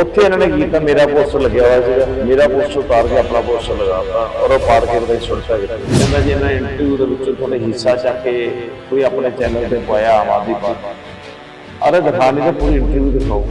ਉੱਥੇ ਇਹਨਾਂ ਨੇ ਕੀਤਾ, ਮੇਰਾ ਪੋਸਟਰ ਲੱਗਿਆ ਹੋਇਆ ਸੀਗਾ। ਮੇਰਾ ਪੋਸਟਰ ਉਤਾਰ ਕੇ ਆਪਣਾ ਪੋਸਟਰ ਲਗਾਤਾ ਔਰ ਉਹ ਪਾੜ ਕੇ ਉਹਦੇ ਸੁੱਟਤਾ ਗਿਆ ਕਹਿੰਦਾ ਜੇ, ਇਹਨਾਂ ਇੰਟਰਵਿਊ ਦੇ ਵਿੱਚੋਂ ਤੁਹਾਡੇ ਹਿੱਸਾ ਚੱਕ ਕੇ ਕੋਈ ਆਪਣੇ ਚੈਨਲ ਤੇ ਪਾਇਆ ਆਮ ਆਦਮੀ ਪਾਰਟੀ। ਅਰੇ ਦਿਖਾਣੇ ਤਾਂ ਪੂਰੀ ਇੰਟਰਵਿਊ ਦਿਖਾਓ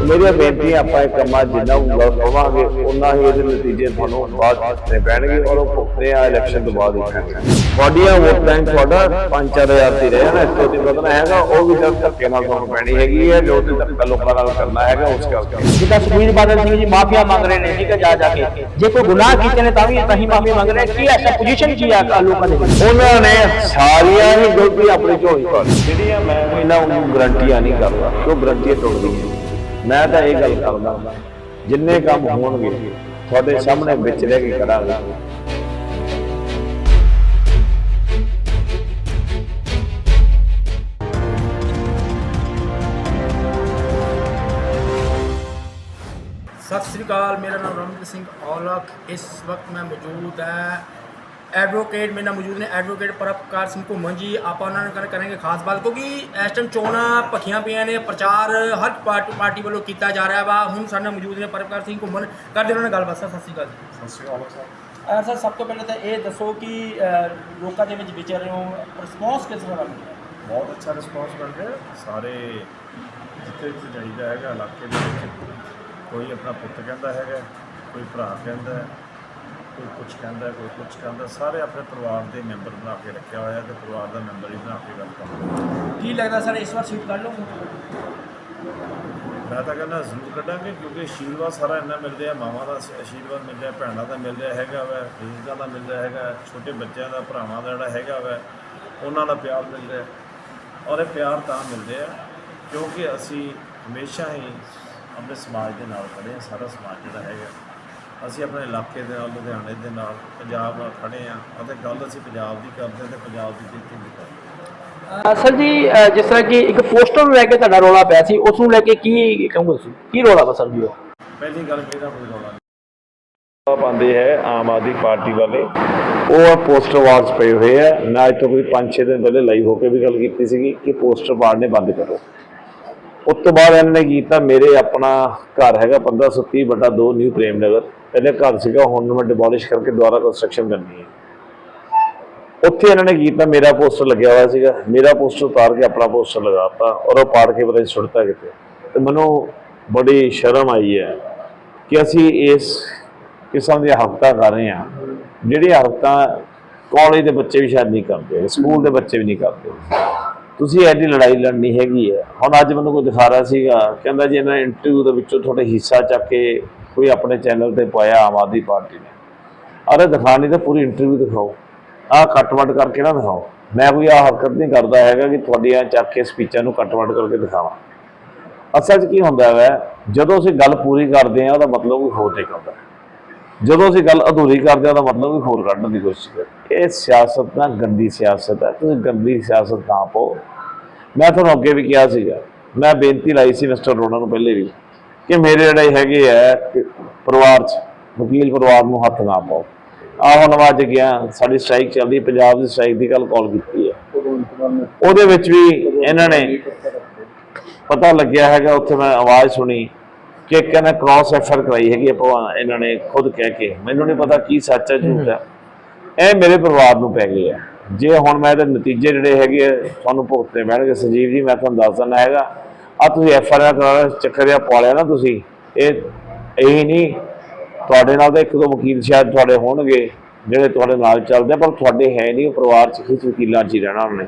ਮੇਰੀ ਬੇਨਤੀ ਹੈ ਆਪਾਂ ਇਹ ਕੰਮਾਂ ਜਿੰਨਾ ਉਂਗਲ ਪਵਾਂਗੇ ਉਹਨਾਂ ਹੀ ਇਹਦੇ ਨਤੀਜੇ ਤੁਹਾਨੂੰ ਬਾਅਦ ਦਿੱਤੇ ਪੈਣਗੇ ਔਰ ਉਹ ਭੁਗਤਣੇ ਆ ਇਲੈਕਸ਼ਨ ਤੋਂ ਬਾਅਦ ਹੀ ਪੈਣਗੇ। ਤੁਹਾਡੀਆਂ ਵੋਟਾਂ ਹੀ ਤੁਹਾਡਾ 5-4000 ਦੀ ਰਹੇ ਨਾ ਇਸ ਤੋਂ ਦੀ ਬਦਨਾ ਹੈਗਾ ਉਹ ਵੀ ਤਾਂ ਧੱਕੇ ਨਾਲ ਤੁਹਾਨੂੰ ਪੈਣੀ ਹੈਗੀ ਹੈ ਜੋ ਤੇ ਧੱਕਾ ਲੋਕਾਂ ਨਾਲ ਕਰਨਾ ਹੈਗਾ ਉਸ ਕਰਕੇ ਜਿੱਦਾਂ ਸੁਖਬੀਰ ਬਾਦਲ ਸਿੰਘ ਜੀ ਮਾਫੀਆ ਮੰਗ ਰਹੇ ਨੇ ਠੀਕ ਹੈ ਜਾ ਜਾ ਕੇ। ਜੇ ਕੋਈ ਗੁਨਾਹ ਕੀਤੇ ਨੇ ਤਾਂ ਵੀ ਤਾਂ ਹੀ ਮਾਫੀ ਮੰਗ ਰਹੇ ਨੇ। ਕੀ ਐਸਾ ਪੋਜੀਸ਼ਨ ਕੀ ਆ ਲੋਕਾਂ ਦੇ ਵਿੱਚ? ਉਹਨਾਂ ਨੇ ਸਾਰੀਆਂ ਹੀ ਗਲਤੀ ਆਪਣੀ ਝੋਲੀ ਪਾ ਲਈ ਜਿਹੜੀਆਂ ਮੈਂ ਕੋਈ ਨਾ ਉਹਨੂੰ ਗਰੰਟੀਆਂ ਨਹੀਂ ਕਰਦਾ ਉਹ ਗਰੰਟੀਆਂ ਟੁੱਟਦੀਆਂ ਮੈਂ ਤਾਂ ਇਹ ਗੱਲ ਕਰਦਾ ਜਿੰਨੇ ਕੰਮ ਹੋਣਗੇ, ਤੁਹਾਡੇ ਸਾਹਮਣੇ ਵਿੱਚ ਰਹਿ ਕੇ ਕਰਾਂਗਾ। ਸਤਿ ਸ੍ਰੀ ਅਕਾਲ, ਮੇਰਾ ਨਾਮ ਰਮਨਜੀਤ ਸਿੰਘ ਔਲਖ। ਇਸ ਵਕਤ ਮੈਂ ਮੌਜੂਦ ਹੈ ਐਡਵੋਕੇਟ ਮੇਰੇ ਨਾਲ ਮੌਜੂਦ ਨੇ ਐਡਵੋਕੇਟ ਪਰਪਕਾਰ ਸਿੰਘ ਘੁੰਮਣ ਜੀ ਆਪਾਂ ਉਹਨਾਂ ਨਾਲ ਗੱਲ ਕਰਾਂਗੇ ਖਾਸ ਬਾਤ ਕਿਉਂਕਿ ਇਸ ਟਾਈਮ ਚੋਣਾਂ ਭਖੀਆਂ ਪਈਆਂ ਨੇ ਪ੍ਰਚਾਰ ਹਰ ਪਾਰਟੀ ਪਾਰਟੀ ਵੱਲੋਂ ਕੀਤਾ ਜਾ ਰਿਹਾ ਵਾ ਹੁਣ ਸਾਡੇ ਨਾਲ ਮੌਜੂਦ ਨੇ ਪਰਪਕਾਰ ਸਿੰਘ ਘੁੰਮਣ ਕਰਦੇ ਉਹਨਾਂ ਨਾਲ ਗੱਲਬਾਤ ਸਰ ਸਤਿ ਸ੍ਰੀ ਅਕਾਲ ਜੀ। ਸਤਿ ਸ਼੍ਰੀ ਅਕਾਲ ਸਰ। ਸਰ ਸਭ ਤੋਂ ਪਹਿਲਾਂ ਤਾਂ ਇਹ ਦੱਸੋ ਕਿ ਲੋਕਾਂ ਦੇ ਵਿੱਚ ਵਿਚਰ ਰਹੇ ਹੋ ਰਿਸਪੌਂਸ ਕਿਸ ਤਰ੍ਹਾਂ ਦਾ? ਮਿਲਿਆ ਬਹੁਤ ਅੱਛਾ ਰਿਸਪੌਂਸ ਮਿਲ ਰਿਹਾ। ਸਾਰੇ ਜਿੱਥੇ ਜਿੱਥੇ ਜਾਈਦਾ ਹੈਗਾ ਇਲਾਕੇ ਦੇ ਵਿੱਚ ਕੋਈ ਆਪਣਾ ਪੁੱਤ ਕਹਿੰਦਾ ਹੈਗਾ ਕੋਈ ਭਰਾ ਕਹਿੰਦਾ ਹੈ, ਕੋਈ ਕੁਝ ਕਹਿੰਦਾ ਕੋਈ ਕੁਝ ਕਹਿੰਦਾ ਸਾਰੇ ਆਪਣੇ ਪਰਿਵਾਰ ਦੇ ਮੈਂਬਰ ਬਣਾ ਕੇ ਰੱਖਿਆ ਹੋਇਆ ਤੇ ਪਰਿਵਾਰ ਦਾ ਮੈਂਬਰ ਹੀ ਬਣਾ ਕੇ ਗੱਲ ਕਰਦਾ ਕੀ ਲੱਗਦਾ ਸਰ ਇਸ ਵਾਰ ਸੀਟ ਕੱਢ ਲਓ? ਮੈਂ ਤਾਂ ਕਹਿੰਦਾ ਜ਼ਰੂਰ ਕੱਢਾਂਗੇ ਕਿਉਂਕਿ ਆਸ਼ੀਰਵਾਦ ਸਾਰਾ ਇੰਨਾ ਮਿਲ ਰਿਹਾ ਮਾਵਾਂ ਦਾ ਆਸ਼ੀ- ਆਸ਼ੀਰਵਾਦ ਮਿਲ ਰਿਹਾ ਭੈਣਾਂ ਦਾ ਮਿਲ ਰਿਹਾ ਹੈਗਾ ਵੈ ਬਜ਼ੁਰਗਾਂ ਦਾ ਮਿਲ ਰਿਹਾ ਹੈਗਾ ਛੋਟੇ ਬੱਚਿਆਂ ਦਾ ਭਰਾਵਾਂ ਦਾ ਜਿਹੜਾ ਹੈਗਾ ਵੈ ਉਹਨਾਂ ਦਾ ਪਿਆਰ ਮਿਲ ਰਿਹਾ। ਔਰ ਇਹ ਪਿਆਰ ਤਾਂ ਮਿਲ ਰਿਹਾ ਕਿਉਂਕਿ ਅਸੀਂ ਹਮੇਸ਼ਾ ਹੀ ਆਪਣੇ ਸਮਾਜ ਦੇ ਨਾਲ ਖੜੇ ਹਾਂ ਸਾਰਾ ਸਮਾਜ ਜਿਹੜਾ ਹੈਗਾ। ਅਸੀਂ ਆਪਣੇ ਇਲਾਕੇ ਦੇ ਨਾਲ ਲੁਧਿਆਣੇ ਦੇ ਨਾਲ ਪੰਜਾਬ ਨਾਲ ਖੜੇ ਹਾਂ ਅਤੇ ਗੱਲ ਅਸੀਂ ਪੰਜਾਬ ਦੀ ਕਰਦੇ ਤੇ ਪੰਜਾਬ ਦੀ ਜਿੱਤ ਦੀ ਕਰਦੇ ਸਰ ਜੀ ਜਿਸ ਤਰ੍ਹਾਂ ਕਿ ਇੱਕ ਪੋਸਟਰ ਨੂੰ ਲੈ ਕੇ ਤੁਹਾਡਾ ਰੋਲਾ ਪਿਆ ਸੀ ਉਸ ਨੂੰ ਲੈ ਕੇ ਕੀ ਕਹੋਗੇ ਤੁਸੀਂ? ਕੀ ਰੋਲਾ ਵਾ ਸਰ ਜੀ ਉਹ? ਪਹਿਲੀ ਗੱਲ ਮੇਰਾ ਕੋਈ ਰੌਲਾ ਨਹੀਂ। ਪਾਉਂਦੇ ਹੈ ਆਮ ਆਦਮੀ ਪਾਰਟੀ ਵਾਲੇ। ਉਹ ਪੋਸਟਰ ਵਾਰਸ ਪਏ ਹੋਏ ਆ। ਮੈਂ ਅੱਜ ਤੋਂ ਕੋਈ 5-6 ਦਿਨ ਪਹਿਲੇ ਲਾਈਵ ਹੋ ਕੇ ਵੀ ਗੱਲ ਕੀਤੀ ਸੀਗੀ ਕਿ ਪੋਸਟਰ ਵਾਰਨੇ ਬੰਦ ਕਰੋ। ਉਸ ਤੋਂ ਬਾਅਦ ਇਹਨਾਂ ਨੇ ਕੀਤਾ ਮੇਰੇ ਆਪਣਾ ਘਰ ਹੈਗਾ 1530 ਬਟਾ 2 ਨਿਊ ਪ੍ਰੇਮ ਨਗਰ। ਪਹਿਲੇ ਘਰ ਸੀਗਾ, ਹੁਣ ਮੈਂ ਡਿਮੋਲਿਸ਼ ਕਰਕੇ ਦੁਬਾਰਾ ਕੰਸਟਰਕਸ਼ਨ ਕਰਨੀ ਹੈ। ਉੱਥੇ ਇਹਨਾਂ ਨੇ ਕੀਤਾ, ਮੇਰਾ ਪੋਸਟਰ ਲੱਗਿਆ ਹੋਇਆ ਸੀਗਾ। ਮੇਰਾ ਪੋਸਟਰ ਉਤਾਰ ਕੇ ਆਪਣਾ ਪੋਸਟਰ ਲਗਾਤਾ ਔਰ ਉਹ ਪਾੜ ਕੇ ਪਤਾ ਨਹੀਂ ਸੁੱਟਤਾ ਕਿਤੇ। ਤੇ ਮੈਨੂੰ ਬੜੀ ਸ਼ਰਮ ਆਈ ਹੈ ਕਿ ਅਸੀਂ ਇਸ ਕਿਸਮ ਦੀਆਂ ਹਰਕਤਾਂ ਕਰ ਰਹੇ ਹਾਂ, ਜਿਹੜੀਆਂ ਹਰਕਤਾਂ ਕਾਲਜ ਦੇ ਬੱਚੇ ਵੀ ਸ਼ਾਇਦ ਨਹੀਂ ਕਰਦੇ ਸਕੂਲ ਦੇ ਬੱਚੇ ਵੀ ਨਹੀਂ ਕਰਦੇ। ਤੁਸੀਂ ਐਡੀ ਲੜਾਈ ਲੜਨੀ ਹੈਗੀ ਹੈ। ਹੁਣ ਅੱਜ ਮੈਨੂੰ ਕੋਈ ਦਿਖਾ ਰਿਹਾ ਸੀਗਾ, ਕਹਿੰਦਾ ਜੀ ਇਹਨਾਂ ਇੰਟਰਵਿਊ ਦੇ ਵਿੱਚੋਂ ਤੁਹਾਡੇ ਹਿੱਸਾ ਚੱਕ ਕੇ ਕੋਈ ਆਪਣੇ ਚੈਨਲ ਤੇ ਪਾਇਆ ਆਮ ਆਦਮੀ ਪਾਰਟੀ ਨੇ। ਅਰੇ ਦਿਖਾਣੀ ਤਾਂ ਪੂਰੀ ਇੰਟਰਵਿਊ ਦਿਖਾਓ। ਆਹ ਕੱਟ-ਵੱਟ ਕਰਕੇ ਨਾ ਦਿਖਾਓ। ਮੈਂ ਕੋਈ ਆਹ ਹਰਕਤ ਨਹੀਂ ਕਰਦਾ ਹੈਗਾ ਕਿ ਤੁਹਾਡੀਆਂ ਚੱਕ ਕੇ ਸਪੀਚਾਂ ਨੂੰ ਕੱਟ-ਵੱਟ ਕਰਕੇ ਦਿਖਾਵਾਂ। ਅਸਲ 'ਚ ਕੀ ਹੁੰਦਾ ਹੈ ਜਦੋਂ ਅਸੀਂ ਗੱਲ ਪੂਰੀ ਕਰਦੇ ਹਾਂ, ਉਹਦਾ ਮਤਲਬ ਕੋਈ ਹੋਰ ਨਿਕਲਦਾ ਹੈ ਜਦੋਂ ਅਸੀਂ ਗੱਲ ਅਧੂਰੀ ਕਰਦੇ ਹਾਂ, ਉਹਦਾ ਮਤਲਬ ਵੀ ਹੋਰ ਕੱਢਣ ਦੀ ਕੋਸ਼ਿਸ਼ ਕਰਦੇ ਇਹ ਸਿਆਸਤ ਨਾ ਗੰਦੀ ਸਿਆਸਤ ਹੈ, ਤੁਸੀਂ ਗੰਦੀ ਸਿਆਸਤ ਨਾ ਪਾਓ। ਮੈਂ ਤੁਹਾਨੂੰ ਅੱਗੇ ਵੀ ਕਿਹਾ ਸੀਗਾ, ਮੈਂ ਬੇਨਤੀ ਲਾਈ ਸੀ ਮਿਸਟਰ ਰੋਣਾ ਨੂੰ ਪਹਿਲੇ ਵੀ, ਕਿ ਮੇਰੇ ਜਿਹੜੇ ਹੈਗੇ ਆ ਪਰਿਵਾਰ 'ਚ, ਵਕੀਲ ਪਰਿਵਾਰ ਨੂੰ ਹੱਥ ਨਾ ਪਾਓ। ਆਹ ਹੁਣ ਮੈਂ ਅੱਜ ਗਿਆ, ਸਾਡੀ ਸਟ੍ਰਾਈਕ ਚੱਲਦੀ ਪੰਜਾਬ ਦੀ ਸਟ੍ਰਾਈਕ ਦੀ ਗੱਲ ਕਾਲ ਕੀਤੀ ਹੈ? ਉਹਦੇ ਵਿੱਚ ਵੀ ਇਹਨਾਂ ਨੇ ਪਤਾ ਲੱਗਿਆ ਹੈਗਾ, ਉੱਥੇ ਮੈਂ ਆਵਾਜ਼ ਸੁਣੀ। ਕਿ ਕਹਿੰਦਾ ਕ੍ਰਾਸ ਐਫਰ ਕਰਾਈ ਹੈਗੀ ਆਪਾਂ ਇਹਨਾਂ ਨੇ ਖੁਦ ਕਹਿ ਕੇ। ਮੈਨੂੰ ਨਹੀਂ ਪਤਾ ਕੀ ਸੱਚ ਹੈ ਝੂਠ ਹੈ ਇਹ ਮੇਰੇ ਪਰਿਵਾਰ ਨੂੰ ਪੈ ਗਏ ਹੈ ਜੇ ਹੁਣ ਮੈਂ ਇਹਦੇ ਨਤੀਜੇ ਜਿਹੜੇ ਹੈਗੇ ਆ, ਤੁਹਾਨੂੰ ਭੁਗਤਣੇ ਪੈਣਗੇ। ਸੰਜੀਵ ਜੀ ਮੈਂ ਤੁਹਾਨੂੰ ਦੱਸ ਦਿੰਦਾ ਹੈਗਾ ਆ ਤੁਸੀਂ ਐਫ ਆਰ ਆਰ ਕਰਾ ਚੱਕਰਿਆ ਪਾਲਿਆ ਨਾ ਤੁਸੀਂ। ਇਹ ਇਹੀ ਨਹੀਂ ਤੁਹਾਡੇ ਨਾਲ ਤਾਂ ਇੱਕ ਦੋ ਵਕੀਲ ਸ਼ਾਇਦ ਤੁਹਾਡੇ ਹੋਣਗੇ ਜਿਹੜੇ ਤੁਹਾਡੇ ਨਾਲ ਚੱਲਦੇ ਆ, ਪਰ ਤੁਹਾਡੇ ਹੈ ਨਹੀਂ ਉਹ ਪਰਿਵਾਰ ਚ ਹੀ ਵਕੀਲਾਂ ਚ ਹੀ ਰਹਿਣਾ ਉਹਨੇ।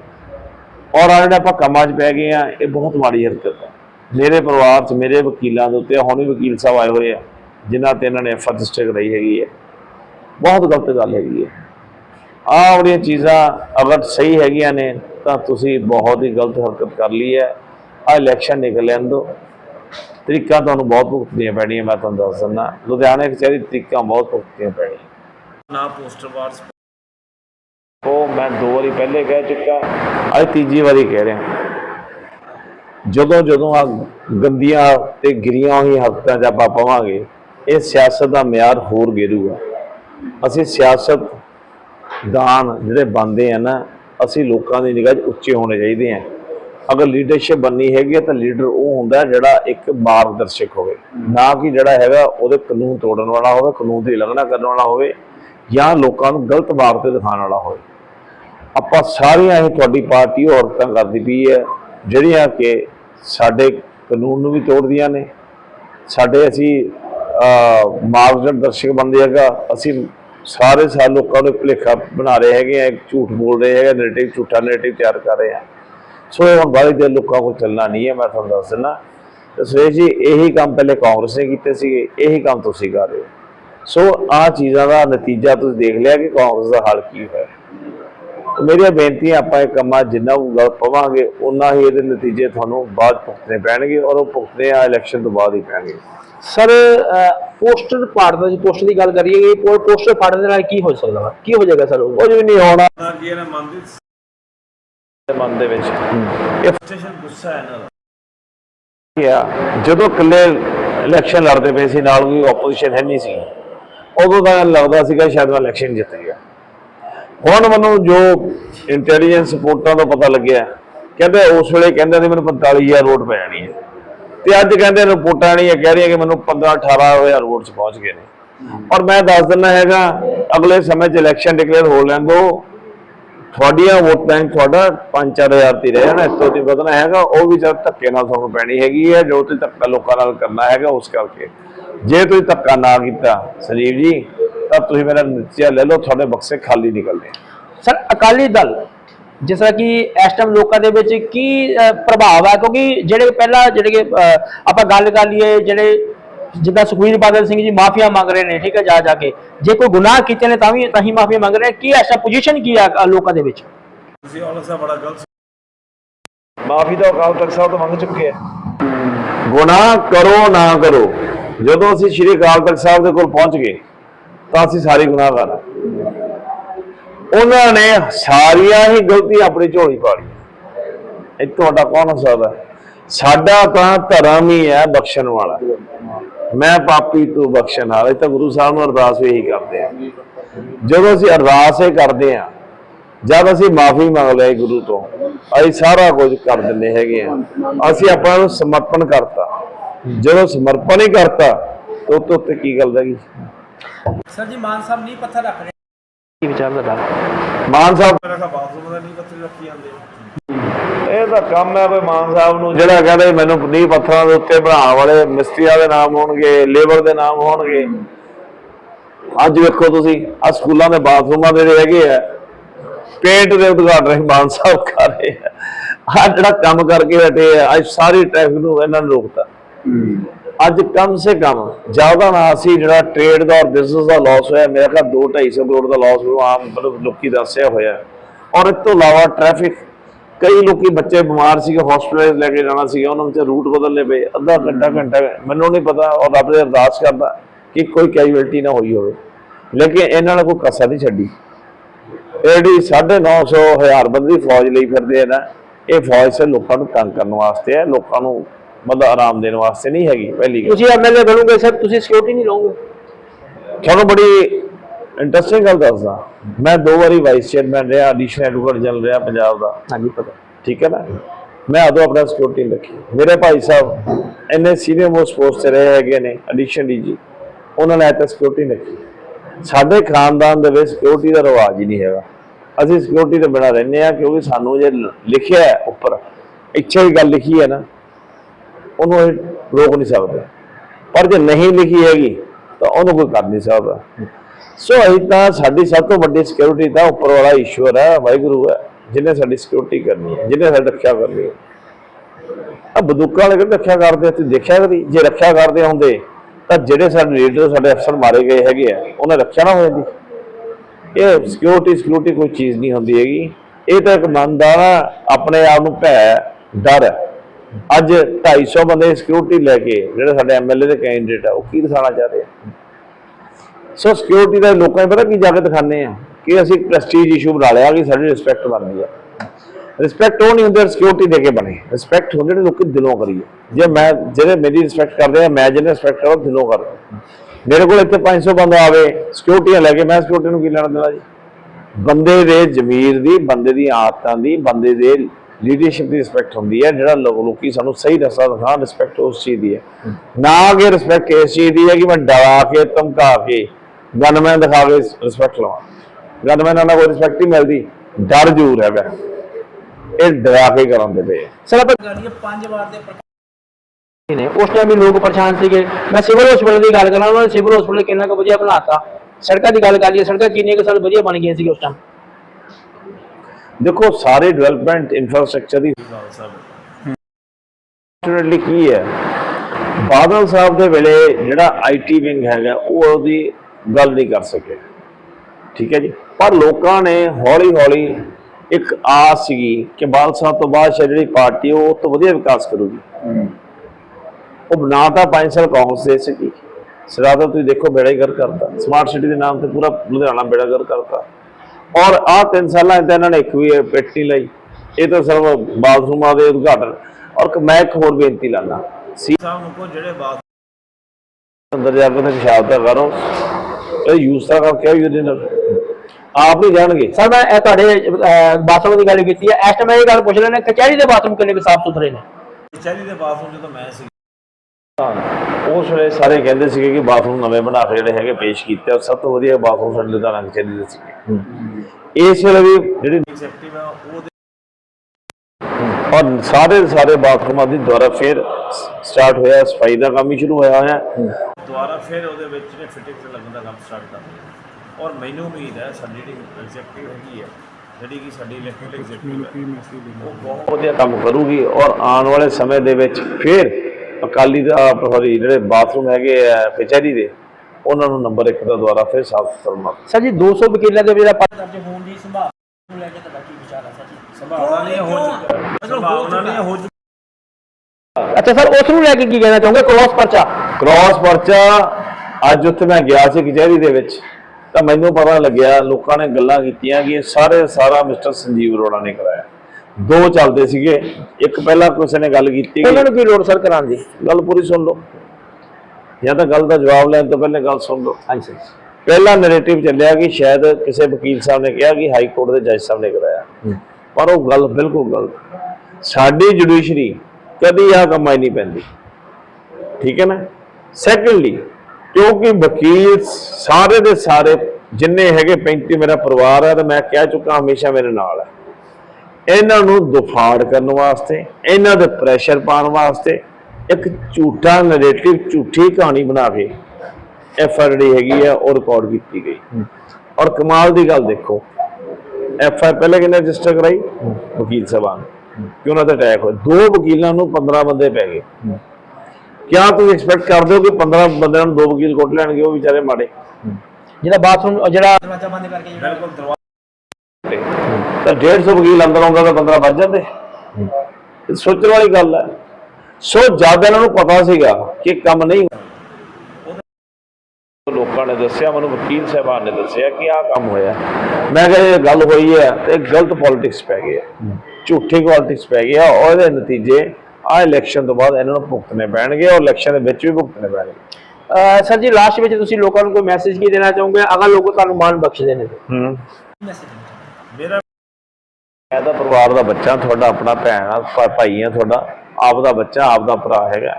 ਔਰ ਆ ਜਿਹੜਾ ਆਪਾਂ ਕੰਮਾਂ 'ਚ ਪੈ ਗਏ ਆ ਇਹ ਬਹੁਤ ਮਾੜੀ ਹਰਕਤ ਹੈ ਮੇਰੇ ਪਰਿਵਾਰ 'ਚ ਮੇਰੇ ਵਕੀਲਾਂ ਦੇ ਉੱਤੇ ਹੁਣ ਵੀ ਵਕੀਲ ਸਾਹਿਬ ਆਏ ਹੋਏ ਆ ਜਿਨ੍ਹਾਂ ਤੇ ਇਹਨਾਂ ਨੇ ਐਫ ਰਜਿਸਟਰ ਕਰਾਈ ਹੈਗੀ ਹੈ। ਬਹੁਤ ਗਲਤ ਗੱਲ ਹੈਗੀ ਹੈ। ਆਹ ਵਾਲੀਆਂ ਚੀਜ਼ਾਂ ਅਗਰ ਸਹੀ ਹੈਗੀਆਂ ਨੇ ਤਾਂ ਤੁਸੀਂ ਬਹੁਤ ਹੀ ਗਲਤ ਹਰਕਤ ਕਰ ਲਈ ਹੈ। ਆ ਇਲੈਕਸ਼ਨ ਨਿਕਲ ਲੈਣ ਦਿਓ। ਤਰੀਕਾ ਤੁਹਾਨੂੰ ਬਹੁਤ ਭੁਗਤਣੀਆਂ ਪੈਣੀਆਂ ਮੈਂ ਤੁਹਾਨੂੰ ਦੱਸ ਦਿੰਦਾ। ਲੁਧਿਆਣੇ ਕਚਹਿਰੀ ਤਰੀਕਾਂ ਬਹੁਤ ਭੁਗਤਣੀਆਂ ਪੈਣੀਆਂ। ਨਾ ਪੋਸਟਰ ਵਾਰਸ ਉਹ ਮੈਂ ਦੋ ਵਾਰੀ ਪਹਿਲੇ ਕਹਿ ਚੁੱਕਾ ਅੱਜ ਤੀਜੀ ਵਾਰੀ ਕਹਿ ਰਿਹਾ। ਜਦੋਂ ਜਦੋਂ ਆ ਗੰਦੀਆਂ ਤੇ ਗਿਰੀਆਂ ਹੋਈਆਂ ਹਫ਼ਤਾਂ 'ਚ ਆਪਾਂ ਪਵਾਂਗੇ, ਇਹ ਸਿਆਸਤ ਦਾ ਮਿਆਰ ਹੋਰ ਗੇਰੂਗਾ। ਅਸੀਂ ਸਿਆਸਤ ਦਾਨ ਜਿਹੜੇ ਬੰਦੇ ਆ ਨਾ, ਅਸੀਂ ਲੋਕਾਂ ਦੀ ਨਿਗਾਹ 'ਚ ਉੱਚੇ ਹੋਣੇ ਚਾਹੀਦੇ ਆ। ਅਗਰ ਲੀਡਰਸ਼ਿਪ ਬੰਨੀ ਹੈਗੀ ਹੈ ਤਾਂ ਲੀਡਰ ਉਹ ਹੁੰਦਾ ਜਿਹੜਾ ਇੱਕ ਮਾਰਗਦਰਸ਼ਕ ਹੋਵੇ। ਨਾ ਕਿ ਜਿਹੜਾ ਹੈਗਾ ਉਹਦੇ ਕਾਨੂੰਨ ਤੋੜਨ ਵਾਲਾ ਹੋਵੇ, ਕਾਨੂੰਨ ਦੀ ਉਲੰਘਣਾ ਕਰਨ ਵਾਲਾ ਹੋਵੇ ਜਾਂ ਲੋਕਾਂ ਨੂੰ ਗਲਤ ਮਾਰਗ ਤੇ ਦਿਖਾਉਣ ਵਾਲਾ ਹੋਵੇ। ਆਪਾਂ ਸਾਰੀਆਂ ਹੀ ਤੁਹਾਡੀ ਪਾਰਟੀ ਔਰਤਾਂ ਕਰਦੀ ਪਈ ਹੈ। ਜਿਹੜੀਆਂ ਕਿ ਸਾਡੇ ਕਾਨੂੰਨ ਨੂੰ ਵੀ ਤੋੜਦੀਆਂ ਨੇ ਸਾਡੇ ਅਸੀਂ ਅਹ, ਮਾਰਗਦਰਸ਼ਕ ਬੰਦੇ ਹੈਗਾ ਅਸੀਂ ਸਾਰੇ ਸਾਲ ਲੋਕਾਂ ਨੂੰ ਭੁਲੇਖਾ ਬਣਾ ਰਹੇ ਹੈਗੇ ਆ ਝੂਠ ਬੋਲ ਰਹੇ ਹੈਗੇ ਨੈਰੇਟਿਵ ਝੂਠਾ ਨੈਰੇਟਿਵ ਤਿਆਰ ਕਰ ਰਹੇ ਆ। ਸੋ ਇਹ ਹੁਣ ਬਾਅਦ ਦੇ ਲੋਕਾਂ ਕੋਲ ਚੱਲਣਾ ਨਹੀਂ ਹੈ ਮੈਂ ਤੁਹਾਨੂੰ ਦੱਸ ਦਿੰਦਾ। ਤੇ ਸੁਰੇਸ਼ ਜੀ ਇਹੀ ਕੰਮ ਪਹਿਲੇ ਕਾਂਗਰਸ ਨੇ ਕੀਤੇ ਸੀਗੇ ਇਹੀ ਕੰਮ ਤੁਸੀਂ ਕਰ ਰਹੇ ਹੋ। ਸੋ ਆ ਚੀਜ਼ਾਂ ਦਾ ਨਤੀਜਾ ਤੁਸੀਂ ਦੇਖ ਲਿਆ ਕਿ ਕਾਂਗਰਸ ਦਾ ਹਾਲ ਕੀ ਹੋਇਆ। ਮੇਰੀਆਂ ਬੇਨਤੀਆਂ ਆਪਾਂ ਇਹ ਕੰਮਾਂ ਜਿੰਨਾ ਗੱਲ ਪਵਾਂਗੇ ਉਨਾ ਹੀ ਇਹਦੇ ਨਤੀਜੇ ਤੁਹਾਨੂੰ ਬਾਅਦ ਭੁਗਤਣੇ ਪੈਣਗੇ ਔਰ ਉਹ ਭੁਗਤਣੇ ਆ ਇਲੈਕਸ਼ਨ ਤੋਂ ਬਾਅਦ ਹੀ ਪੈਣਗੇ। ਸਰ ਪੋਸਟਰ ਪਾੜਦਾ ਜੀ ਪੋਸਟਰ ਦੀ ਗੱਲ ਕਰੀਏ ਪੋ- ਪੋਸਟਰ ਪਾੜਨ ਦੇ ਨਾਲ ਕੀ ਹੋ ਸਕਦਾ ਵਾ? ਕੀ ਹੋ ਜਾਏਗਾ ਸਰ ਉਹ ਕੁਝ ਵੀ ਨਹੀਂ ਹੋਣਾ। ਨਾ ਕੀ ਇਹਨਾਂ ਮਨ ਦੀ ਮਨ ਦੇ ਵਿੱਚ ਇਹ ਸਟੇਸ਼ਨ ਗੁੱਸਾ ਹੈ ਦਾ। ਆ ਜਦੋਂ ਇਕੱਲੇ ਇਲੈਕਸ਼ਨ ਲੜਦੇ ਪਏ ਸੀ ਨਾਲ ਕੋਈ ਆਪੋਜੀਸ਼ਨ ਹੈ ਨਹੀਂ ਸੀ। ਉਦੋਂ ਤਾਂ ਲੱਗਦਾ ਸੀਗਾ ਸ਼ਾਇਦ ਇਲੈਕਸ਼ਨ ਗਿਆ। ਹੁਣ ਮੈਨੂੰ ਜੋ ਇੰਟੈਲੀਜੈਂਸ ਰਿਪੋਰਟਾਂ ਤੋਂ ਪਤਾ ਲੱਗਿਆ, ਕਹਿੰਦੇ ਉਸ ਵੇਲੇ ਕਹਿੰਦੇ ਸੀ ਮੈਨੂੰ 45000 ਵੋਟ ਪੈ ਜਾਣੀ ਹੈ। ਤੇ ਅੱਜ ਕਹਿੰਦੇ ਰਿਪੋਰਟਾਂ ਨਹੀਂ ਕਹਿ ਰਹੀਆਂ ਕਿ ਮੈਨੂੰ 15 18000 ਵੋਟ ਚ ਪਹੁੰਚ ਗਏ ਨੇ। ਔਰ ਮੈਂ ਦੱਸ ਦਿੰਦਾ ਹੈਗਾ, ਅਗਲੇ ਸਮੇਂ 'ਚ ਇਲੈਕਸ਼ਨ ਡਿਕਲੇਅਰ ਹੋ ਲੈਣ ਦਿਓ ਤੁਹਾਡੀਆਂ ਵੋਟ ਬੈਂਕ ਤੁਹਾਡਾ 5-4000 ਤੇ ਰਹਿ ਜਾਣਾ ਇਸ ਤੋਂ ਨਹੀਂ ਵਧਣਾ ਹੈਗਾ, ਉਹ ਵੀ ਜਦ ਧੱਕੇ ਨਾਲ ਤੁਹਾਨੂੰ ਪੈਣੀ ਹੈਗੀ ਹੈ, ਜੋ ਤੁਸੀਂ ਧੱਕਾ ਲੋਕਾਂ ਨਾਲ ਕਰਨਾ ਹੈਗਾ, ਉਸ ਕਰਕੇ। ਜੇ ਤੁਸੀਂ ਧੱਕਾ ਨਾ ਕੀਤਾ, ਸੰਜੀਵ ਜੀ ਤਾਂ ਤੁਸੀਂ ਮੇਰਾ ਨਤੀਜਾ ਲੈ ਲਓ ਤੁਹਾਡੇ ਬਕਸੇ ਖਾਲੀ ਨਿਕਲਦੇ ਸਰ ਅਕਾਲੀ ਦਲ ਜਿਸ ਤਰ੍ਹਾਂ ਕਿ ਇਸ ਟਾਈਮ ਲੋਕਾਂ ਦੇ ਵਿੱਚ ਕੀ ਪ੍ਰਭਾਵ ਹੈ ਕਿਉਂਕਿ ਜਿਹੜੇ ਪਹਿਲਾਂ ਜਿਹੜੇ ਆਪਾਂ ਗੱਲ ਕਰ ਲਈਏ ਜਿਹੜੇ ਜਿੱਦਾਂ ਸੁਖਬੀਰ ਬਾਦਲ ਸਿੰਘ ਜੀ ਮਾਫੀਆ ਮੰਗ ਰਹੇ ਨੇ ਠੀਕ ਹੈ ਜਾ ਜਾ ਕੇ। ਜੇ ਕੋਈ ਗੁਨਾਹ ਕੀਤੇ ਨੇ ਤਾਂ ਵੀ ਤਾਂ ਹੀ ਮਾਫੀਆ ਮੰਗ ਰਹੇ ਕੀ ਐਸਾ ਪੋਜੀਸ਼ਨ ਕੀ ਅ, ਲੋਕਾਂ ਦੇ ਵਿੱਚ? ਤੁਸੀਂ ਔਲਖ ਸਾਹਿਬ ਬੜਾ ਗਲਤ ਮਾਫੀ ਤਾਂ ਅਕਾਲ ਤਖਤ ਸਾਹਿਬ ਤੋਂ ਮੰਗ ਚੁੱਕੇ ਆ। ਗੁਨਾਹ ਕਰੋ ਨਾ ਕਰੋ। ਜਦੋਂ ਅਸੀਂ ਸ਼੍ਰੀ ਅਕਾਲ ਤਖਤ ਸਾਹਿਬ ਦੇ ਕੋਲ ਪਹੁੰਚ ਗਏ ਤਾਂ ਅਸੀਂ ਸਾਰੇ ਗੁਨਾਹਗਾਰ ਹਾਂ। ਉਹਨਾਂ ਨੇ ਸਾਰੀਆਂ ਹੀ ਗਲਤੀਆਂ ਆਪਣੀ ਝੋਲੀ ਪਾ ਲਈ ਇਹ ਤੁਹਾਡਾ ਕੌਣ ਹੋ? ਸਕਦਾ ਸਾਡਾ ਤਾਂ ਧਰਮ ਹੀ ਹੈ ਬਖਸ਼ਣ ਵਾਲਾ। ਮੈਂ ਪਾਪੀ ਤੂੰ ਬਖਸ਼ਣ ਵਾਲਾ। ਤਾਂ ਗੁਰੂ ਸਾਹਿਬ ਨੂੰ ਅਰਦਾਸ ਵੀ ਇਹੀ ਕਰਦੇ ਆ ਜਦੋਂ ਅਸੀਂ ਅਰਦਾਸ ਇਹ ਕਰਦੇ ਆ ਜਦ ਅਸੀਂ ਮਾਫੀ ਮੰਗ ਲਈ ਗੁਰੂ ਤੋਂ, ਅਸੀਂ ਸਾਰਾ ਕੁਝ ਕਰ ਦਿੰਦੇ ਹੈਗੇ ਆ ਅਸੀਂ ਆਪਣਾ ਨੂੰ ਸਮਰਪਣ ਕਰਤਾ। ਜਦੋਂ ਸਮਰਪਣ ਹੀ ਕਰਤਾ ਤਾਂ ਉਹ ਤੋਂ ਉੱਤੇ ਕੀ ਗੱਲ ਹੈਗੀ? ਸਰ ਜੀ ਮਾਨ ਸਾਹਿਬ ਨਹੀਂ ਪੱਥਰ ਰੱਖ ਰਹੇ ਕੀ ਵਿਚਾਰ ਦਾ ਮਾਨ ਸਾਹਿਬ ਮੇਰਾ ਖਾ ਬਾਥਰੂਮ ਦਾ ਨਹੀਂ ਪੱਥਰ ਰੱਖੀ ਜਾਂਦੇ ਇਹ ਤਾਂ ਕੰਮ ਹੈ ਵੀ ਮਾਨ ਸਾਹਿਬ ਨੂੰ ਜਿਹੜਾ ਕਹਿੰਦੇ ਮੈਨੂੰ ਨੀਂਹ ਪੱਥਰਾਂ ਦੇ ਉੱਤੇ ਬਣਾਉਣ ਵਾਲੇ ਮਿਸਤਰੀਆਂ ਦੇ ਨਾਮ ਹੋਣਗੇ ਲੇਬਰ ਦੇ ਨਾਮ ਹੋਣਗੇ। ਅੱਜ ਵੇਖੋ ਤੁਸੀਂ ਆ ਸਕੂਲਾਂ ਦੇ ਬਾਥਰੂਮਾਂ ਦੇ ਜਿਹੜੇ ਹੈਗੇ ਆ ਪੇਂਟ ਦੇ ਉਦਘਾਟਨ ਮਾਨ ਸਾਹਿਬ ਕਰ ਰਹੇ ਆ। ਆ ਜਿਹੜਾ ਕੰਮ ਕਰਕੇ ਹਟੇ ਆ ਅੱਜ ਸਾਰੀ ਟ੍ਰੈਫਿਕ ਨੂੰ ਇਹਨਾਂ ਨੇ ਰੋਕਤਾ। ਅੱਜ ਕਮ ਸੇ ਕਮ ਜ਼ਿਆਦਾ ਨਾ ਅਸੀਂ ਜਿਹੜਾ ਟ੍ਰੇਡ ਦਾ ਔਰ ਬਿਜ਼ਨਸ ਦਾ ਲਾਸ ਹੋਇਆ, ਮੇਰੇ ਖਿਆਲ 2 250 ਕਰੋੜ ਦਾ ਲਾਸ ਉਹ ਆਮ ਮਤਲਬ ਲੋਕੀ ਦੱਸਿਆ ਹੋਇਆ। ਔਰ ਇਸ ਤੋਂ ਇਲਾਵਾ ਟ੍ਰੈਫਿਕ ਕਈ ਲੋਕੀ ਬੱਚੇ ਬਿਮਾਰ ਸੀਗੇ ਹਸਪੀਟਲ ਲੈ ਕੇ ਜਾਣਾ ਸੀਗਾ, ਉਹਨਾਂ ਵਿੱਚ ਰੂਟ ਬਦਲਨੇ ਪਏ, ਅੱਧਾ ਘੰਟਾ ਘੰਟਾ, ਮੈਨੂੰ ਨਹੀਂ ਪਤਾ, ਔਰ ਰੱਬ ਦੇ ਅਰਦਾਸ ਕਰਦਾ ਕਿ ਕੋਈ ਕੈਜੁਅਲਟੀ ਨਾ ਹੋਈ ਹੋਵੇ। ਲੇਕਿਨ ਇਹਨਾਂ ਨੇ ਕੋਈ ਕਸਰ ਨਹੀਂ ਛੱਡੀ। ਇਹੜੀ 950 ਹਜ਼ਾਰ ਬੰਦੇ ਫੌਜ ਲਈ ਫਿਰਦੇ ਆ ਨਾ, ਇਹ ਫੌਜ ਸੇ ਲੋਕਾਂ ਨੂੰ ਤੰਗ ਕਰਨ ਵਾਸਤੇ ਹੈ ਲੋਕਾਂ ਨੂੰ ਮਤਲਬ ਆਰਾਮ ਦੇਣ ਵਾਸਤੇ ਨਹੀਂ ਹੈਗੀ ਪਹਿਲੀ ਗੱਲ। ਤੁਸੀਂ ਐਮਐਲਏ ਬਣੋਗੇ ਸਰ ਤੁਸੀਂ ਸਿਕਿਉਰਿਟੀ ਨਹੀਂ ਲਓਗੇ। ਤੁਹਾਨੂੰ ਬੜੀ ਇੰਟਰਸਟਿੰਗ ਗੱਲ ਦੱਸਦਾ। ਮੈਂ ਦੋ ਵਾਰੀ ਵਾਈਸ ਚੇਅਰਮੈਨ ਰਿਹਾ ਐਡੀਸ਼ਨਲ ਐਡਵੋਕੇਟ ਜਨਰਲ ਰਿਹਾ ਪੰਜਾਬ ਦਾ। ਹਾਂਜੀ ਪਤਾ। ਠੀਕ ਹੈ ਨਾ? ਮੈਂ ਉਦੋਂ ਆਪਣਾ ਸਿਕਿਉਰਿਟੀ ਰੱਖੀ। ਮੇਰੇ ਭਾਈ ਸਾਹਿਬ ਇੰਨੇ ਸੀਨੀਅਰ ਮੋਸਟ ਪੋਸਟ ਤੇ ਰਹੇ ਹੈਗੇ ਨੇ ਐਡੀਸ਼ਨ ਡੀਜੀ ਉਹਨਾਂ ਨੇ ਤਾਂ ਸਿਕਿਉਰਿਟੀ ਰੱਖੀ। ਸਾਡੇ ਖਾਨਦਾਨ ਦੇ ਵਿੱਚ ਸਿਕਿਉਰਿਟੀ ਦਾ ਰਿਵਾਜ ਹੀ ਨਹੀਂ ਹੈਗਾ। ਅਸੀਂ ਸਿਕਿਉਰਿਟੀ ਤੋਂ ਬਿਨਾਂ ਰਹਿੰਦੇ ਆ ਕਿਉਂਕਿ ਸਾਨੂੰ ਜੇ ਲਿਖਿਆ ਹੈ ਉੱਪਰ ਇੱਛਾ ਦੀ ਗੱਲ ਲਿਖੀ ਹੈ ਨਾ। ਉਹਨੂੰ ਅਸੀਂ ਰੋਕ ਨਹੀਂ ਸਕਦੇ। ਪਰ ਜੇ ਨਹੀਂ ਲਿਖੀ ਹੈਗੀ, ਤਾਂ ਉਹਨੂੰ ਕੋਈ ਕਰ ਨਹੀਂ ਸਕਦਾ। ਸੋ ਅਸੀਂ ਤਾਂ ਸਾਡੀ ਸਭ ਤੋਂ ਵੱਡੀ ਸਿਕਿਉਰਿਟੀ ਤਾਂ ਉੱਪਰ ਵਾਲਾ ਈਸ਼ਵਰ ਹੈ, ਵਾਹਿਗੁਰੂ ਹੈ, ਜਿਹਨੇ ਸਾਡੀ ਸਿਕਿਉਰਿਟੀ ਕਰਨੀ ਹੈ, ਜਿਹਨੇ ਸਾਡੀ ਰੱਖਿਆ ਕਰਨੀ ਹੈ। ਆ ਬੰਦੂਕਾਂ ਵਾਲੇ ਕਿਹੜੀ ਰੱਖਿਆ ਕਰਦੇ ਤੁਸੀਂ ਦੇਖਿਆ ਕਦੀ? ਜੇ ਰੱਖਿਆ ਕਰਦੇ ਹੁੰਦੇ, ਤਾਂ ਜਿਹੜੇ ਸਾਡੇ ਲੀਡਰ ਸਾਡੇ ਅਫਸਰ ਮਾਰੇ ਗਏ ਹੈਗੇ ਆ, ਉਹਨਾਂ ਰੱਖਿਆ ਨਾ ਹੋ ਜਾਂਦੀ ਇਹ ਸਿਕਿਉਰਿਟੀ ਸਿਕਿਉਰਿਟੀ ਕੋਈ ਚੀਜ਼ ਨਹੀਂ ਹੁੰਦੀ ਹੈਗੀ। ਇਹ ਤਾਂ ਇੱਕ ਮਨ ਦਾ ਆਪਣੇ ਆਪ ਨੂੰ ਭੈ, ਡਰ ਹੈ। ਅੱਜ 250 ਬੰਦੇ ਸਿਕਿਉਰਿਟੀ ਲੈ ਕੇ ਜਿਹੜੇ ਸਾਡੇ ਐਮਐਲਏ ਦੇ ਕੈਂਡੀਡੇਟ ਆ, ਉਹ ਕੀ ਦਿਖਾਣਾ ਚਾਹਦੇ ਆ? ਸੋ ਸਿਕਿਉਰਿਟੀ ਦਾ ਲੋਕਾਂ ਨੇ ਪਤਾ ਕੀ ਜਾ ਕੇ ਦਿਖਾਣੇ ਆ? ਕਿ ਅਸੀਂ ਪ੍ਰੈਸਟੀਜ ਇਸ਼ੂ ਬਣਾ ਲਿਆ ਕਿ ਸਾਡੀ ਰਿਸਪੈਕਟ ਬਣਦੀ ਆ। ਰਿਸਪੈਕਟ ਉਹ ਨਹੀਂ ਹੁੰਦੀ ਸਿਕਿਉਰਿਟੀ ਦੇ ਕੇ ਬਣੇ। ਰਿਸਪੈਕਟ ਹੁੰਦੇ ਨੇ ਲੋਕੀ ਦਿਲੋਂ ਕਰੀਏ। ਜੇ ਮੈਂ, ਜਿਹੜੇ ਮੇਰੀ ਰਿਸਪੈਕਟ ਕਰਦੇ ਆ, ਮੈਂ ਜਿਹਨੇ ਰਿਸਪੈਕਟ ਕਰਾਂ ਦਿਲੋਂ ਕਰਦਾ ਮੇਰੇ ਕੋਲ ਇੱਥੇ 500 ਬੰਦਾ ਆਵੇ ਸਿਕਿਉਰਿਟੀਆਂ ਲੈ ਕੇ ਮੈਂ ਸਿਕਿਉਰਿਟੀ ਨੂੰ ਕੀ ਲੈਣਾ ਦੇਣਾ ਜੀ? ਬੰਦੇ ਦੇ ਜ਼ਮੀਰ ਦੀ, ਬੰਦੇ ਦੀ ਆਦਤਾਂ ਦੀ, ਬੰਦੇ ਦੇ ਲੀਡਰਸ਼ਿਪ ਦੀ ਰਿਸਪੈਕਟ ਹੁੰਦੀ ਹੈ ਜਿਹੜਾ ਲੋਕੀ ਸਾਨੂੰ ਸਹੀ ਰਸਤਾ ਦਿਖਾਉਣ ਰਿਸਪੈਕਟ ਉਸ ਚੀਜ਼ ਦੀ ਹੈ। ਨਾ ਕਿ ਰਿਸਪੈਕਟ ਇਸ ਚੀਜ਼ ਦੀ ਹੈ ਕਿ ਮੈਂ ਡਰਾ ਕੇ ਧਮਕਾ ਕੇ ਗਨਮੈਨ ਦਿਖਾ ਕੇ ਰਿਸਪੈਕਟ ਲਵਾਂ। ਗਨਮੈਨਾਂ ਨਾਲ ਕੋਈ ਰਿਸਪੈਕਟ ਨਹੀਂ ਮਿਲਦੀ ਡਰ ਜ਼ਰੂਰ ਹੈਗਾ। ਇਹ ਡਰਾ ਕੇ ਕਰਾਉਂਦੇ ਪਏ। ਸਰ ਆਪਾਂ ਗੱਲ ਇਹ ਪੰਜ ਵਾਰ ਦੇ ਨੇ ਉਸ ਟਾਈਮ ਵੀ ਲੋਕ ਪਰੇਸ਼ਾਨ ਸੀਗੇ। ਮੈਂ ਸਿਵਲ ਹਸਪੀਟਲ ਦੀ ਗੱਲ ਕਰਾਂ ਉਹਨਾਂ ਨੇ ਸਿਵਲ ਹਸਪੀਟਲ ਕਿੰਨਾ ਕੁ ਵਧੀਆ ਬਣਾਤਾ। ਸੜਕਾਂ ਦੀ ਗੱਲ ਕਰ ਲਈਏ ਸੜਕਾਂ ਕਿੰਨੀਆਂ ਕੁ ਸਾਲ ਵਧੀਆ ਬਣ ਗਈਆਂ ਸੀ ਉਸ ਟਾਈਮ ਦੇਖੋ, ਸਾਰੇ ਡਿਵੈਲਪਮੈਂਟ ਇਨਫਰਾਸਟ੍ਰਕਚਰ ਦੀ ਬਾਦਲ ਸਾਹਿਬ ਫੋਰਚੂਨੇਟਲੀ ਕੀ ਹੈ, ਬਾਦਲ ਸਾਹਿਬ ਦੇ ਵੇਲੇ ਜਿਹੜਾ ਆਈਟੀ ਵਿੰਗ ਹੈਗਾ, ਉਹ ਉਹਦੀ ਗੱਲ ਨਹੀਂ ਕਰ ਸਕੇ। ਠੀਕ ਹੈ ਜੀ? ਪਰ ਲੋਕਾਂ ਨੇ ਹੌਲੀ ਹੌਲੀ ਇੱਕ ਆਸ ਸੀਗੀ ਕਿ ਬਾਦਲ ਸਾਹਿਬ ਤੋਂ ਬਾਅਦ ਜਿਹੜੀ ਪਾਰਟੀ ਉਹ ਤੋਂ ਵਧੀਆ ਵਿਕਾਸ ਕਰੂਗੀ। ਉਹ ਨਾ ਤਾਂ ਪੰਜ ਸਾਲ ਕਾਂਗਰਸ ਦੇ ਸੀਗੀ। ਸਰਾਦਾ ਤੁਸੀਂ ਦੇਖੋ ਬੇੜਾ ਹੀ ਗਰ ਕਰਤਾ। ਸਮਾਰਟ ਸਿਟੀ ਦੇ ਨਾਮ ਤੇ ਪੂਰਾ ਲੁਧਿਆਣਾ ਬੇੜਾ ਗਰ ਕਰਤਾ। ਔਰ ਆਹ ਤਿੰਨ ਸਾਲਾਂ 'ਚ ਇਹਨਾਂ ਨੇ ਇੱਕ ਵੀ ਪਿੱਟ ਨਹੀਂ ਲਈ। ਇਹ ਤਾਂ ਸਿਰਫ ਬਾਥਰੂਮਾਂ ਦੇ ਉਦਘਾਟਨ। ਔਰ ਮੈਂ ਇੱਕ ਹੋਰ ਬੇਨਤੀ ਲਾਣਾ ਸੀ ਸਾਹਿਬ ਨੂੰ ਕੋ ਜਿਹੜੇ ਬਾਤ ਅੰਦਰ ਜਾ ਕੇ ਤੇ ਪਿਸ਼ਾਬ ਤਾਂ ਕਰੋ। ਇਹ ਯੂਜ਼ ਤਾਂ ਕਰਕੇ ਇਹਦੇ ਨਾਲ। ਆਪ ਨਹੀਂ ਜਾਣਗੇ। ਸਰ ਮੈਂ ਇਹ ਤੁਹਾਡੇ ਬਾਥਰੂਮ ਦੀ ਗੱਲ ਕੀਤੀ ਹੈ। ਇਸ ਟਾਈਮ ਇਹ ਗੱਲ ਪੁੱਛ ਲੈਣਾ ਕਚਹਿਰੀ ਦੇ ਬਾਥਰੂਮ ਕਿੰਨੇ ਕੁ ਸਾਫ਼ ਸੁਥਰੇ ਨੇ? ਕਚਹਿਰੀ ਦੇ ਬਾਥਰੂਮ ਜਦੋਂ ਮੈਂ ਸੀ ਉਸ ਵੇਲੇ ਸਾਰੇ ਕਹਿੰਦੇ ਸੀਗੇ ਕਿ ਬਾਥਰੂਮ ਨਵੇਂ ਬਣਾ ਕੇ ਜਿਹੜੇ ਹੈਗੇ ਪੇਸ਼ ਕੀਤੇ ਔਰ ਸਭ ਤੋਂ ਵਧੀਆ ਬਾਥਰੂਮ ਸਾਡੇ ਲੁਧਿਆਣਾ ਕਚਹਿਰੀ ਦੇ ਸੀਗੇ। ਇਸ ਵੇਲੇ ਵੀ ਜਿਹੜੀ ਐਗਜ਼ੈਕਟਿਵ ਹੈ। ਉਹਦੇ ਔਰ ਸਾਰੇ ਸਾਰੇ ਬਾਥਰੂਮਾਂ ਦੀ ਦੁਆਰਾ ਫਿਰ ਸਟਾਰਟ ਹੋਇਆ ਸਫ਼ਾਈ ਦਾ ਕੰਮ ਵੀ ਸ਼ੁਰੂ ਹੋਇਆ ਹੋਇਆ। ਦੁਬਾਰਾ ਫਿਰ ਉਹਦੇ ਵਿੱਚ ਨੇ ਫਿਟਿੰਗ ਲੱਗਣ ਦਾ ਕੰਮ ਸਟਾਰਟ ਕਰ ਔਰ ਮੈਨੂੰ ਉਮੀਦ ਹੈ ਸਾਡੀ ਜਿਹੜੀ ਐਗਜ਼ੈਕਟਿਵ ਹੈਗੀ ਹੈ ਜਿਹੜੀ ਕਿ ਸਾਡੀ ਇਲੈਕਟ੍ਰਿਕ ਐਗਜ਼ੈਕਟਿਵ ਹੈ ਉਹ ਬਹੁਤ ਵਧੀਆ ਕੰਮ ਕਰੂਗੀ ਔਰ ਆਉਣ ਵਾਲੇ ਸਮੇਂ ਦੇ ਵਿੱਚ ਫਿਰ ਅਕਾਲੀ ਦਾ ਸੌਰੀ ਜਿਹੜੇ ਬਾਥਰੂਮ ਹੈਗੇ ਆ ਕਚਹਿਰੀ ਦੇ ਉਹਨਾਂ ਨੂੰ ਨੰਬਰ 1 ਦਾ ਦੁਆਰਾ ਫਿਰ ਸਾਫ਼ ਕਰਨਾ ਸਰ ਜੀ 200 ਵਕੀਲਾਂ ਦੇ ਜਿਹੜਾ ਪ- ਦਰਜ ਹੋਣ ਦੀ ਸੰਭਾਵਨਾ ਨੂੰ ਲੈ ਕੇ ਤੁਹਾਡਾ ਕੀ ਵਿਚਾਰ ਹੈ ਸਰ ਜੀ? ਸੰਭਾਵਨਾ ਨਹੀਂ ਹੋ ਚੁੱਕਾ। ਸੰਭਾਵਨਾ ਨਹੀਂ ਹੋ ਚੁੱਕਾ। ਅੱਛਾ ਸਰ ਉਸ ਨੂੰ ਲੈ ਕੇ ਕੀ ਕਹਿਣਾ ਚਾਹੋਗੇ? ਕ੍ਰੋਸ ਪਰਚਾ। ਕ੍ਰਾਸ ਪਰਚਾ ਅੱਜ ਉੱਥੇ ਮੈਂ ਗਿਆ ਸੀ ਕਚਹਿਰੀ ਦੇ ਵਿੱਚ ਤਾਂ ਮੈਨੂੰ ਪਤਾ ਲੱਗਿਆ ਲੋਕਾਂ ਨੇ ਗੱਲਾਂ ਕੀਤੀਆਂ ਕਿ ਇਹ ਸਾਰੇ ਸਾਰਾ ਮਿਸਟਰ ਸੰਜੀਵ ਅਰੋੜਾ ਨੇ ਕਰਾਇਆ। ਦੋ ਚੱਲਦੇ ਸੀਗੇ। ਇੱਕ ਪਹਿਲਾਂ ਕਿਸੇ ਨੇ ਗੱਲ ਕੀਤੀ ਉਹਨਾਂ ਨੂੰ ਕੀ ਲੋੜ ਸਰ ਕਰਾਉਣ ਦੀ? ਗੱਲ ਪੂਰੀ ਸੁਣ ਲਓ। ਜਾਂ ਤਾਂ ਗੱਲ ਦਾ ਜਵਾਬ ਲੈਣ ਤੋਂ ਪਹਿਲੇ ਗੱਲ ਸੁਣ ਲਓ। ਹਾਂਜੀ ਸਰ। ਪਹਿਲਾ ਨੈਰੇਟਿਵ ਚੱਲਿਆ ਕਿ ਸ਼ਾਇਦ ਕਿਸੇ ਵਕੀਲ ਸਾਹਿਬ ਨੇ ਕਿਹਾ ਕਿ ਹਾਈ ਕੋਰਟ ਦੇ ਜੱਜ ਸਾਹਿਬ ਨੇ ਕਰਾਇਆ। ਪਰ ਉਹ ਗੱਲ ਬਿਲਕੁਲ ਗਲਤ। ਸਾਡੀ ਜੁਡੀਸ਼ਰੀ ਕਦੀ ਆ ਕੰਮਾਂ 'ਚ ਨਹੀਂ ਪੈਂਦੀ। ਠੀਕ ਹੈ ਨਾ? ਸੈਕੰਡਲੀ ਕਿਉਂਕਿ ਵਕੀਲ ਸਾਰੇ ਦੇ ਸਾਰੇ ਜਿੰਨੇ ਹੈਗੇ 35 ਮੇਰਾ ਪਰਿਵਾਰ ਹੈ ਤੇ ਮੈਂ ਕਹਿ ਚੁੱਕਾ ਹਮੇਸ਼ਾ ਮੇਰੇ ਨਾਲ ਹੈ ਇਹਨਾਂ ਨੂੰ ਦੁਫਾੜ ਕਰਨ ਵਾਸਤੇ ਇਹਨਾਂ ਦੇ ਪ੍ਰੈਸ਼ਰ ਪਾਉਣ ਵਾਸਤੇ ਇੱਕ ਝੂਠਾ ਨੈਰੇਟਿਵ ਝੂਠੀ ਕਹਾਣੀ ਬਣਾ ਕੇ ਆਰ ਜਿਹੜੀ ਹੈਗੀ ਆ ਉਹ ਰਿਕਾਰਡ ਕੀਤੀ ਗਈ। ਔਰ ਕਮਾਲ ਦੀ ਗੱਲ ਦੇਖੋ ਐਫ ਆਰ ਪਹਿਲੇ ਕਿੰਨੇ ਰਜਿਸਟਰ ਕਰਾਈ? ਵਕੀਲ ਸਾਹਿਬਾਨ ਕਿ ਉਹਨਾਂ ਤੇ ਅਟੈਕ ਹੋਇਆ। ਦੋ ਵਕੀਲਾਂ ਨੂੰ 15 ਬੰਦੇ ਪੈ ਗਏ। ਕਿਆ ਤੁਸੀਂ ਐਕਸਪੈਕਟ ਕਰਦੇ ਹੋ ਕਿ 15 ਬੰਦਿਆਂ ਨੂੰ ਦੋ ਵਕੀਲ ਕੋਟ ਲੈਣਗੇ? ਉਹ ਵਿਚਾਰੇ ਮਾੜੇ। ਜਿਹੜਾ ਬਾਥਰੂਮ ਜਿਹੜਾ ਦਰਵਾਜ਼ਾ ਬੰਦ ਕਰਕੇ ਜਿਹੜਾ ਬਿਲਕੁਲ ਦਰਵਾਜ਼ਾ ਤਾਂ 150 ਵਕੀਲ ਅੰਦਰ ਆਉਂਦਾ ਤਾਂ 15 ਵੱਜ ਜਾਂਦੇ। ਇਹ ਸੋਚਣ ਵਾਲੀ ਗੱਲ ਹੈ। ਸੋ ਜਦ ਇਹਨਾਂ ਨੂੰ ਪਤਾ ਸੀਗਾ ਕਿ ਕੰਮ ਨਹੀਂ ਲੋਕਾਂ ਨੇ ਦੱਸਿਆ ਮੈਨੂੰ ਵਕੀਲ ਸਾਹਿਬਾਨ ਨੇ ਦੱਸਿਆ ਕਿ ਆਹ ਕੰਮ ਹੋਇਆ। ਮੈਂ ਕਿਹਾ ਇਹ ਗੱਲ ਹੋਈ ਹੈ ਤੇ ਗਲਤ ਪੋਲਿਟਿਕਸ ਪੈ ਗਈ ਹੈ ਝੂਠੀ ਪੋਲਿਟਿਕਸ ਪੈ ਗਈ ਹੈ ਔਰ ਇਹਦੇ ਨਤੀਜੇ ਆ ਇਲੈਕਸ਼ਨ ਤੋਂ ਬਾਅਦ ਇਹਨਾਂ ਨੂੰ ਭੁਗਤਣੇ ਪੈਣਗੇ ਔਰ ਇਲੈਕਸ਼ਨ ਦੇ ਵਿੱਚ ਵੀ ਭੁਗਤਣੇ ਪੈਣਗੇ। ਸਰ ਜੀ ਲਾਸਟ ਵਿੱਚ ਤੁਸੀਂ ਲੋਕਾਂ ਨੂੰ ਕੋਈ ਮੈਸੇਜ ਕੀ ਦੇਣਾ ਚਾਹੋਗੇ? ਅਗਰ ਲੋਕ ਤੁਹਾਨੂੰ ਮਾਣ ਬਖਸ਼ਦੇ ਨੇ ਹੂੰ। ਮੈਸੇਜ ਮੈਂ ਤਾਂ ਪਰਿਵਾਰ ਦਾ ਬੱਚਾ ਤੁਹਾਡਾ ਆਪਣਾ ਭੈਣ ਆ ਭਾਈ ਆ ਤੁਹਾਡਾ ਆਪ ਦਾ ਬੱਚਾ ਆਪ ਦਾ ਭਰਾ ਹੈਗਾ।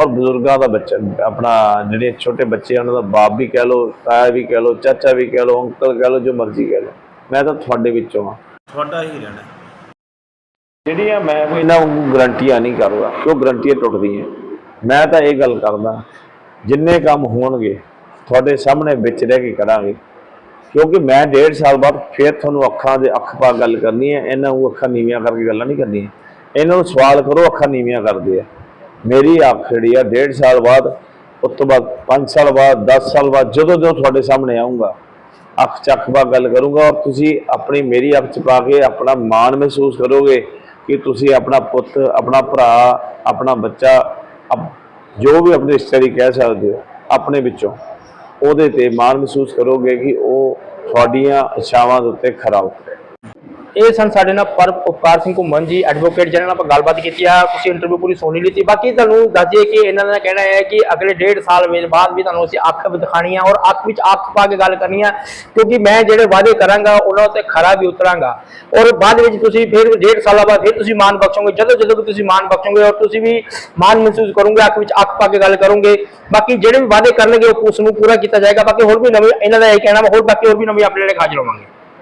ਔਰ ਬਜ਼ੁਰਗਾਂ ਦਾ ਬੱਚਾ ਆਪਣਾ ਜਿਹੜੇ ਛੋਟੇ ਬੱਚੇ ਉਹਨਾਂ ਦਾ ਬਾਪ ਵੀ ਕਹਿ ਲਓ ਤਾਇਆ ਵੀ ਕਹਿ ਲਓ ਚਾਚਾ ਵੀ ਕਹਿ ਲਓ ਅੰਕਲ ਕਹਿ ਲਓ ਜੋ ਮਰਜ਼ੀ ਕਹਿ ਲਓ ਮੈਂ ਤਾਂ ਤੁਹਾਡੇ ਵਿੱਚੋਂ ਆ। ਤੁਹਾਡਾ ਹੀ ਰਹਿਣਾ। ਜਿਹੜੀਆਂ ਮੈਂ ਕੋਈ ਇਹਨਾਂ ਨੂੰ ਗਰੰਟੀਆਂ ਨਹੀਂ ਕਰਦਾ ਕਿਉਂ ਗਰੰਟੀਆਂ ਟੁੱਟਦੀਆਂ? ਮੈਂ ਤਾਂ ਇਹ ਗੱਲ ਕਰਦਾ ਜਿੰਨੇ ਕੰਮ ਹੋਣਗੇ ਤੁਹਾਡੇ ਸਾਹਮਣੇ ਵਿੱਚ ਰਹਿ ਕੇ ਕਰਾਂਗੇ। ਕਿਉਂਕਿ ਮੈਂ ਡੇਢ ਸਾਲ ਬਾਅਦ ਫੇਰ ਤੁਹਾਨੂੰ ਅੱਖਾਂ ਦੇ ਅੱਖ ਪਾ ਗੱਲ ਕਰਨੀ ਹੈ, ਇਹਨਾਂ ਨੂੰ ਅੱਖਾਂ ਨੀਵੀਆਂ ਕਰਕੇ ਗੱਲਾਂ ਨਹੀਂ ਕਰਨੀਆਂ। ਇਹਨਾਂ ਨੂੰ ਸਵਾਲ ਕਰੋ, ਅੱਖਾਂ ਨੀਵੀਆਂ ਕਰਦੇ ਆ। ਮੇਰੀ ਅੱਖ ਜਿਹੜੀ ਆ, ਡੇਢ ਸਾਲ ਬਾਅਦ, ਉਸ ਤੋਂ ਬਾਅਦ 5 ਸਾਲ ਬਾਅਦ 10 ਸਾਲ ਬਾਅਦ, ਜਦੋਂ ਜਦੋਂ ਤੁਹਾਡੇ ਸਾਹਮਣੇ ਆਉਂਗਾ ਅੱਖ ਚੱਕ ਪਾ ਗੱਲ ਕਰੂੰਗਾ ਔਰ ਤੁਸੀਂ ਆਪਣੀ ਮੇਰੀ ਅੱਖ ਚ ਪਾ ਕੇ ਆਪਣਾ ਮਾਣ ਮਹਿਸੂਸ ਕਰੋਗੇ ਕਿ ਤੁਸੀਂ ਆਪਣਾ ਪੁੱਤ, ਆਪਣਾ ਭਰਾ, ਆਪਣਾ ਬੱਚਾ ਜੋ ਵੀ ਆਪਣੇ ਰਿਸ਼ਤੇਦਾਰੀ ਕਹਿ ਸਕਦੇ ਹੋ, ਆਪਣੇ ਵਿੱਚੋਂ। ਉਹਦੇ ਤੇ ਮਾਣ ਮਹਿਸੂਸ ਕਰੋਗੇ ਕਿ ਉਹ ਤੁਹਾਡੀਆਂ ਇੱਛਾਵਾਂ ਦੇ ਉੱਤੇ ਖਰਾ ਉਤਰੇ। ਇਹ ਸਨ ਸਾਡੇ ਨਾਲ ਪਰ ਉਪਕਾਰ ਸਿੰਘ ਘੁੰਮਣ ਜੀ ਐਡਵੋਕੇਟ ਜਿਹਨਾਂ ਨਾਲ ਆਪਾਂ ਗੱਲਬਾਤ ਕੀਤੀ ਆ, ਤੁਸੀਂ ਇੰਟਰਵਿਊ ਪੂਰੀ ਸੁਣੀ ਲਈ ਸੀ। ਬਾਕੀ ਤੁਹਾਨੂੰ ਦੱਸ ਦਈਏ ਕਿ ਇਹਨਾਂ ਦਾ ਕਹਿਣਾ ਹੈ ਕਿ ਅਗਲੇ ਡੇਢ ਸਾਲ ਵੇ ਬਾਅਦ ਵੀ ਤੁਹਾਨੂੰ ਅਸੀਂ ਅੱਖ ਦਿਖਾਣੀ ਆ ਔਰ ਅੱਖ ਵਿੱਚ ਅੱਖ ਪਾ ਕੇ ਗੱਲ ਕਰਨੀ ਆ, ਕਿਉਂਕਿ ਮੈਂ ਜਿਹੜੇ ਵਾਅਦੇ ਕਰਾਂਗਾ, ਉਹਨਾਂ ਉੱਤੇ ਖਰਾ ਵੀ ਉਤਰਾਂਗਾ। ਔਰ ਬਾਅਦ ਵਿੱਚ ਤੁਸੀਂ ਫਿਰ ਡੇਢ ਸਾਲਾਂ ਬਾਅਦ ਫਿਰ ਤੁਸੀਂ ਮਾਣ ਬਖਸ਼ੋਗੇ, ਜਦੋਂ ਜਦੋਂ ਵੀ ਤੁਸੀਂ ਮਾਣ ਬਖਸ਼ੋਗੇ ਔਰ ਤੁਸੀਂ ਵੀ ਮਾਣ ਮਹਿਸੂਸ ਕਰੋਗੇ, ਅੱਖ ਵਿੱਚ ਅੱਖ ਪਾ ਕੇ ਗੱਲ ਕਰੋਗੇ। ਬਾਕੀ ਜਿਹੜੇ ਵੀ ਵਾਅਦੇ ਕਰਨਗੇ ਉਹ ਉਸ ਨੂੰ ਪੂਰਾ ਕੀਤਾ ਜਾਏਗਾ। ਬਾਕੀ ਹੋਰ ਵੀ ਨਵੇਂ ਇਹਨਾਂ ਦਾ ਇਹ ਕਹਿਣਾ ਵਾ, ਹੋਰ ਬਾਕੀ ਹੋਰ ਵੀ ਨਵੀਂ ਅਪਡੇਟ ਹਾਜ਼ਰ ਹੋਵਾਂਗੇ